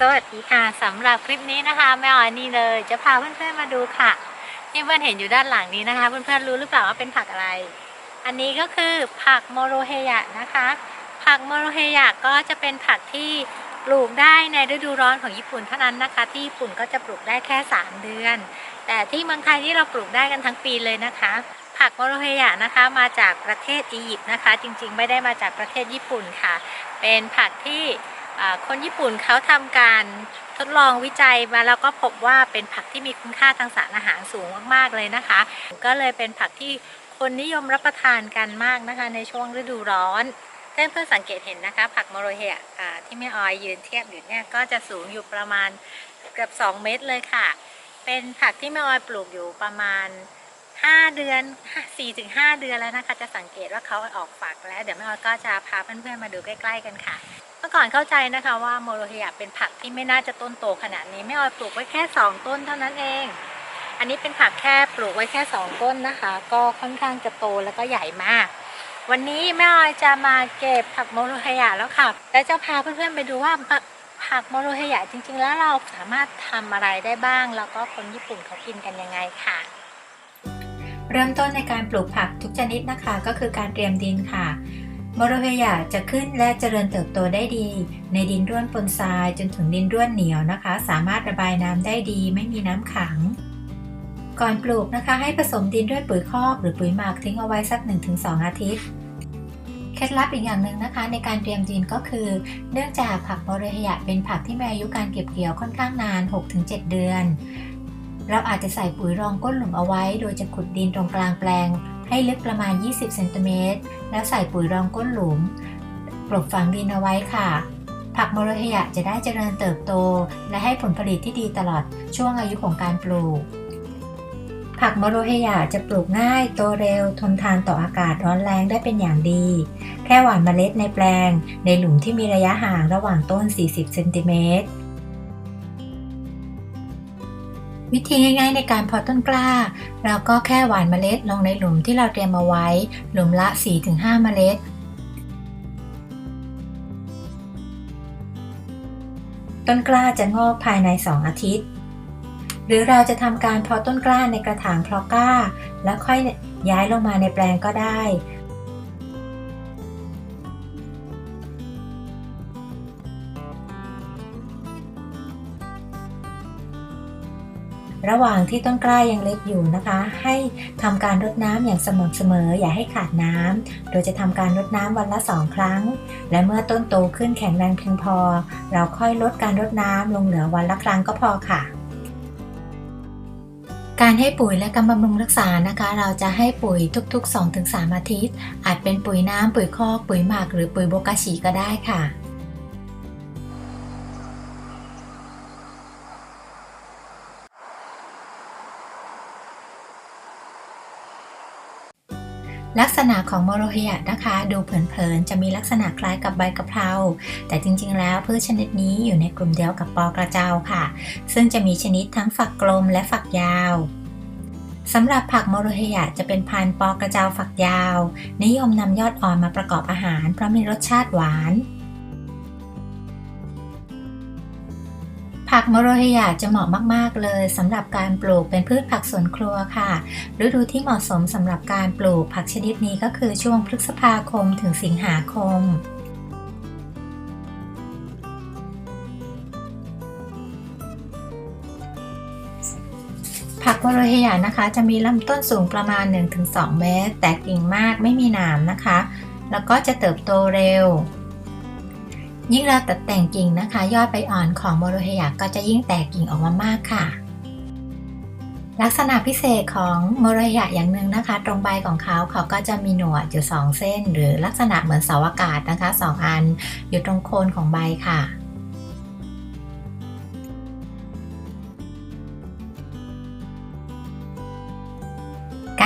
สวัสดีค่ะสำหรับคลิปนี้นะคะแม่ออยนี่เลย จะพาเพื่อนๆมาดูค่ะที่เพื่อนเห็นอยู่ด้านหลังนี้นะคะ เพื่อนๆรู้หรือเปล่าว่าเป็นผักอะไร อันนี้ก็คือผักโมโรเฮยะนะคะ ผักโมโรเฮยะก็จะเป็นผักที่ปลูกได้ในฤดูร้อนของญี่ปุ่นเท่านั้นนะคะ ที่ญี่ปุ่นก็จะปลูกได้แค่ 3 เดือน แต่ที่เมืองไทยที่เราปลูกได้กันทั้งปีเลยนะคะ ผักโมโรเฮยะนะคะมาจากประเทศอียิปต์นะคะ จริงๆ ไม่ได้มาจากประเทศญี่ปุ่นค่ะ เป็นผักที่ คนญี่ปุ่นเขาทำการทดลองวิจัยมาแล้วก็พบว่าเป็นผักที่มีคุณค่าทางสารอาหารสูงมากๆเลยนะคะ ก็เลยเป็นผักที่คนนิยมรับประทานกันมากนะคะ ในช่วงฤดูร้อนเพื่อนเพื่อนๆสังเกตเห็นนะคะ ผักโมโรเฮะที่แม่ออยยืนเทียบอยู่เนี่ยก็จะสูงอยู่ประมาณเกือบ 2 เมตรเลยค่ะ เป็นผักที่แม่ออยปลูกอยู่ประมาณ 5 เดือน4ถึง5เดือนแล้วนะคะ จะสังเกตว่าเขาออกฝักแล้ว เดี๋ยวแม่ออยก็จะพาเพื่อนๆมาดูใกล้ ๆ กันค่ะ มื่อก่อนเข้าใจนะคะว่าโมโรเฮยะเป็นผักที่ไม่น่าจะต้นโตขนาดนี้แม่ออยปลูกไว้แค่ 2 ต้นเท่านั้นเอง อันนี้เป็นผักแค่ปลูกไว้แค่ 2 ต้นนะคะ ก็ค่อนข้างจะโตแล้วก็ใหญ่มาก วันนี้แม่ออยจะมาเก็บผักโมโรเฮยะแล้วค่ะ และจะพาเพื่อนๆไปดูว่าผักโมโรเฮยะจริง ๆ แล้วเราสามารถทำอะไรได้บ้าง แล้วก็คนญี่ปุ่นเขากินกันยังไงค่ะเริ่มต้นในการปลูกผักทุกชนิดนะคะ ก็คือการเตรียมดินค่ะ มโรเฮยะจะขึ้นและเจริญเติบโตได้ดี ในดินร่วนปนทรายจนถึงดินร่วนเหนียวนะคะ สามารถระบายน้ำได้ดีไม่มีน้ำขัง ก่อนปลูกนะคะ ให้ผสมดินด้วยปุ๋ยคอกหรือปุ๋ยหมักทิ้งเอาไว้สัก 1-2 อาทิตย์เคล็ดลับอีกอย่างหนึ่งนะคะ ในการเตรียมดินก็คือ เนื่องจากผักโมโรเฮยะเป็นผักที่มีอายุการเก็บเกี่ยวค่อนข้างนาน 6-7 เดือน เราอาจจะใส่ปุ๋ยรองก้นหลุมเอาไว้ โดยจะขุดดินตรงกลางแปลง ให้ลึกประมาณ 20เซนติเมตรแล้วใส่ปุ๋ยรองก้นหลุมปลูกฝังดินเอาไว้ค่ะ ผักมโรเฮยะจะได้เจริญเติบโต และให้ผลผลิตที่ดีตลอดช่วงอายุของการปลูก ผักมโรเฮยะจะปลูกง่าย โตเร็ว ทนทานต่ออากาศร้อนแรงได้เป็นอย่างดี แค่หว่านเมล็ดในแปลง ในหลุมที่มีระยะห่างระหว่างต้น 40เซนติเมตร วิธีง่ายๆในการเพาะต้นกล้า เราก็แค่หว่านเมล็ดลงในหลุมที่เราเตรียมเอาไว้ หลุมละ 4-5 เมล็ด ต้นกล้าจะงอกภายใน 2 อาทิตย์ หรือเราจะทำการเพาะต้นกล้าในกระถางเพาะกล้า แล้วค่อยย้ายลงมาในแปลงก็ได้ ระหว่างที่ต้นกล้ายังเล็กอยู่นะคะ ให้ทำการรดน้ำอย่างสม่ำเสมอ อย่าให้ขาดน้ำโดยจะทำการรดน้ำวันละสองครั้ง และเมื่อต้นโตขึ้นแข็งแรงเพียงพอ เราค่อยลดการรดน้ำลงเหลือวันละครั้งก็พอค่ะการให้ปุ๋ยและการบำรุงรักษานะคะ เราจะให้ปุ๋ยทุก ๆ 2-3 อาทิตย์ อาจเป็นปุ๋ยน้ำปุ๋ยคอกปุ๋ยหมักหรือปุ๋ยโบกาชิก็ได้ค่ะ ลักษณะของมโรเฮยะนะคะ ดูเผินๆ จะมีลักษณะคล้ายกับใบกะเพรา แต่จริงๆ แล้วพืชชนิดนี้อยู่ในกลุ่มเดียวกับปอกระเจ้าค่ะ ซึ่งจะมีชนิดทั้งฝักกลมและฝักยาวสำหรับผักมโรเฮยะจะเป็นพันธุ์ปอกระเจ้าฝักยาว นิยมนำยอดอ่อนมาประกอบอาหารเพราะมีรสชาติหวาน ผักมโรเฮยะจะเหมาะมาก ๆ เลยสำหรับการปลูกเป็นพืชผักสวนครัวค่ะ ฤดูที่เหมาะสมสำหรับการปลูกผักชนิดนี้ก็คือช่วงพฤษภาคมถึงสิงหาคมผักโมโรเฮยะนะคะ จะมีลำต้นสูงประมาณ 1-2 เมตร แต่กิ่งมากไม่มีหนามนะคะ แล้วก็จะเติบโตเร็ว ยิ่งเราตัดแต่งกิ่งนะคะ ยอดใบอ่อนของโมโรเฮยก็จะยิ่งแตกกิ่งออกมามากค่ะ ลักษณะพิเศษของโมโรเฮยอย่างหนึ่งนะคะ ตรงใบของเขาเขาก็จะมีหนวดอยู่ 2 เส้น หรือลักษณะเหมือนเสาอากาศนะคะ 2 อันอยู่ตรงโคนของใบค่ะ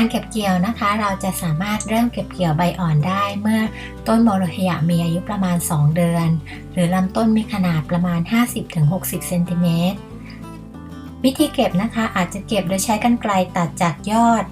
การเก็บเกี่ยวนะคะ เราจะสามารถเริ่มเก็บเกี่ยวใบอ่อนได้ เมื่อต้นโมโรเฮยะมีอายุประมาณ 2 เดือน หรือลำต้นมีขนาดประมาณ 50-60เซนติเมตรวิธีเก็บนะคะอาจจะเก็บโดยใช้กรรไกรตัดจากยอด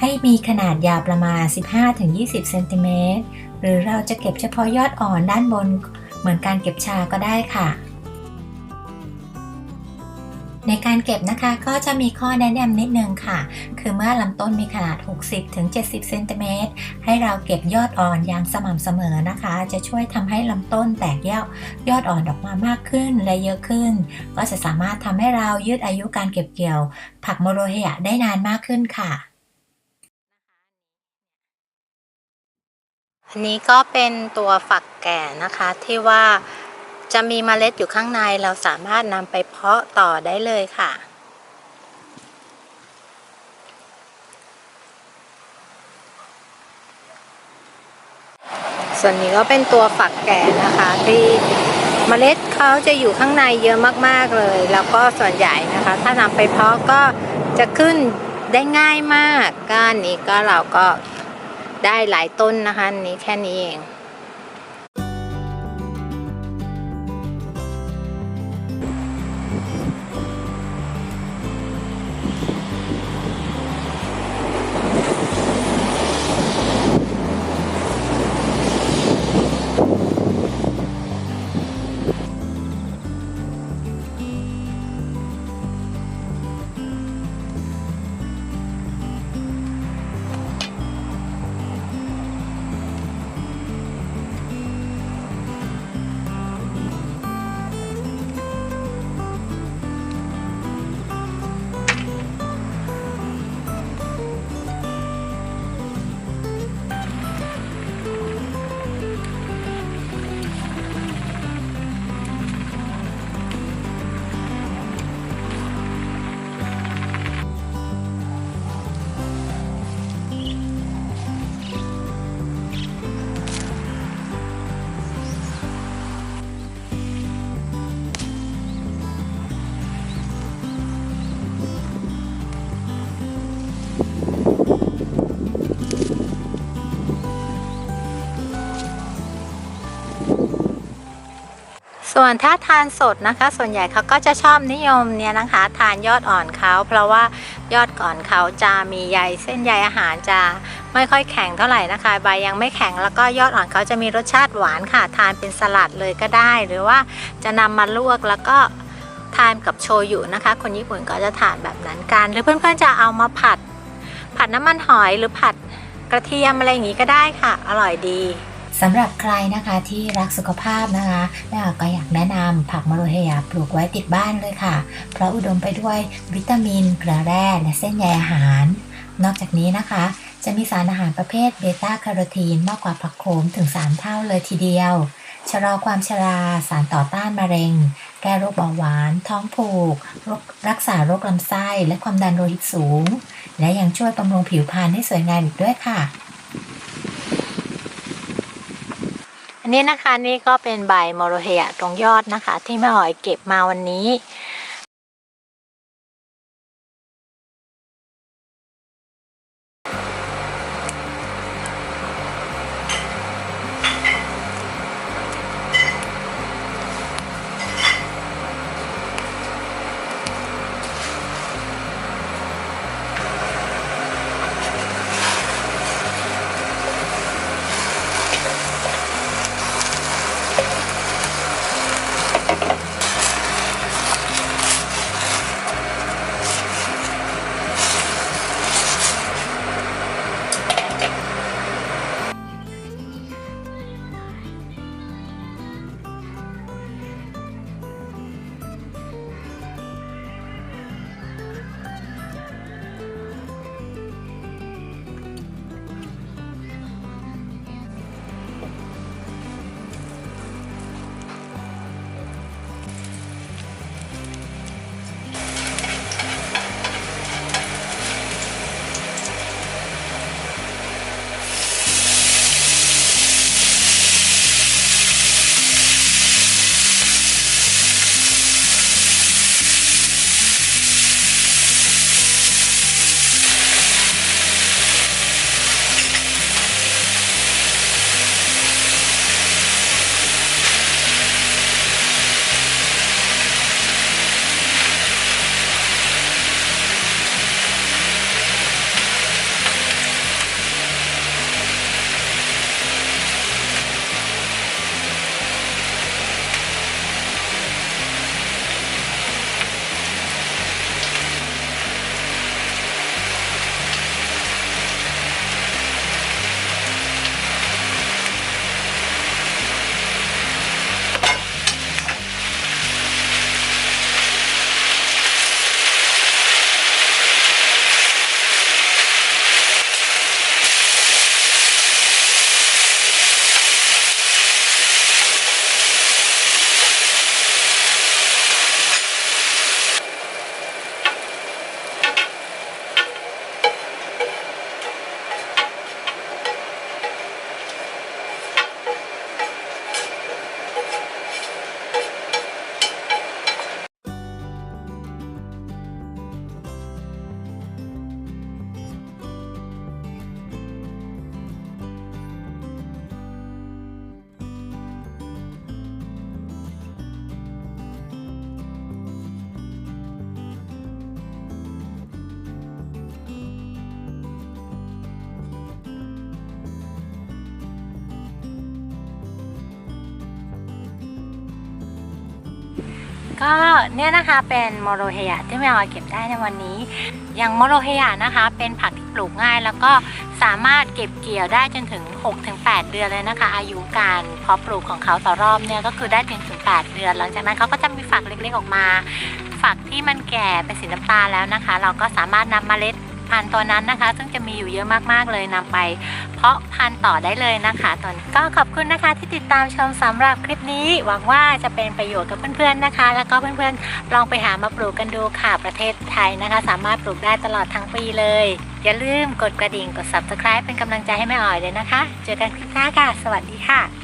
ให้มีขนาดยาวประมาณ 15-20เซนติเมตรหรือเราจะเก็บเฉพาะยอดอ่อนด้านบน เหมือนการเก็บชาก็ได้ค่ะ ในการเก็บนะคะก็จะมีข้อแนะนำนิดนึงค่ะ คือเมื่อลำต้นมีขนาด 60-70 เซนติเมตรให้เราเก็บยอดอ่อนอย่างสม่ำเสมอนะคะ จะช่วยทำให้ลำต้นแตกยอดยอดอ่อนออกมามากขึ้นและเยอะขึ้น ก็จะสามารถทำให้เรายืดอายุการเก็บเกี่ยว ผักโมโรเฮยะได้นานมากขึ้นค่ะอันนี้ก็เป็นตัวฝักแก่นะคะที่ว่า จะมีเมล็ดอยู่ข้างในเราสามารถนำไปเพาะต่อได้เลยค่ะ ส่วนนี้ก็เป็นตัวฝักแก่นะคะที่เมล็ดเขาจะอยู่ข้างในเยอะมากๆเลย แล้วก็ส่วนใหญ่นะคะ ถ้านำไปเพาะก็จะขึ้นได้ง่ายมากก็อันนี้ก็เราก็ได้หลายต้นนะคะนี้แค่นี้เอง ส่วนถ้าทานสดนะคะ ส่วนใหญ่เขาก็จะชอบนิยมเนี่ยนะคะ ทานยอดอ่อนเขาเพราะว่ายอดอ่อนเขาจะมีใยเส้นใยอาหารจะไม่ค่อยแข็งเท่าไหร่นะคะ ใบยังไม่แข็งแล้วก็ยอดอ่อนเขาจะมีรสชาติหวานค่ะ ทานเป็นสลัดเลยก็ได้ หรือว่าจะนำมาลวกแล้วก็ทานกับโชยุนะคะ คนญี่ปุ่นก็จะทานแบบนั้นกัน หรือเพื่อนๆจะเอามาผัด ผัดน้ำมันหอยหรือผัดกระเทียมอะไรอย่างนี้ก็ได้ค่ะ อร่อยดี สำหรับใครนะคะที่รักสุขภาพนะคะแม่ก็อยากแนะนำผักมะโรเฮียปลูกไว้ติดบ้านเลยค่ะ เพราะอุดมไปด้วยวิตามินเกลือแร่และเส้นใยอาหาร นอกจากนี้นะคะ จะมีสารอาหารประเภทเบต้าแคโรทีนมากกว่าผักโขมถึง 3 เท่าเลยทีเดียว ชะลอความชรา สารต่อต้านมะเร็ง แก้โรคเบาหวาน ท้องผูกรรักษาโรคลำไส้ และความดันโลหิตสูง และยังช่วยบำรุงผิวพรรณให้สวยงามอีกด้วยค่ะ อันนี้นะคะนี่ก็เป็นใบมโรเฮะตรงยอดนะคะ ที่แม่หอยเก็บมาวันนี้ ก็เนี่ยนะคะเป็นโมโรเฮียที่แม่ออยเก็บได้ในวันนี้ อย่างโมโรเฮียนะคะเป็นผักที่ปลูกง่าย แล้วก็สามารถเก็บเกี่ยวได้จนถึง 6-8 เดือนเลยนะคะ อายุการเพาะปลูกของเขาต่อรอบเนี่ยก็คือได้จนถึง8เดือน หลังจากนั้นเขาก็จะมีฝักเล็กๆออกมา ฝักที่มันแก่เป็นสีน้ำตาลแล้วนะคะ เราก็สามารถนำเมล็ด พันธุ์ตัวนั้นนะคะ ซึ่งจะมีอยู่เยอะมากๆเลยนำไป เพาะพันธุ์ต่อได้เลยนะคะตอนก็ขอบคุณนะคะที่ติดตามชมสำหรับคลิปนี้ หวังว่าจะเป็นประโยชน์กับเพื่อนๆนะคะ แล้วก็เพื่อนๆลองไปหามาปลูกกันดูค่ะประเทศไทยนะคะ สามารถปลูกได้ตลอดทั้งปีเลย อย่าลืมกดกระดิ่งกด subscribe เป็นกำลังใจให้แม่อ่อยเลยนะคะ เจอกันคลิปหน้าค่ะ สวัสดีค่ะ